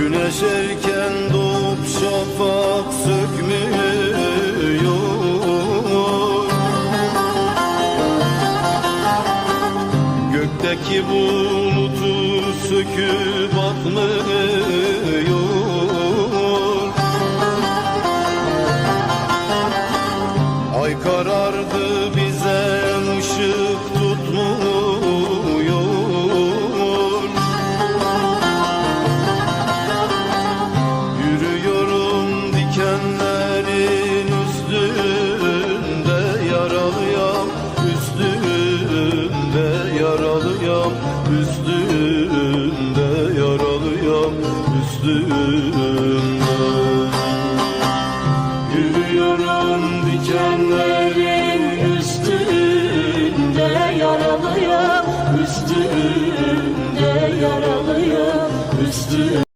Güneş erken doğup şafak sökmüyor. Gökteki bulutu söküp atmıyor. Ay üstünde yaralıyam üstünde. Yürüyorum dikenlerin üstünde yaralıyam üstünde.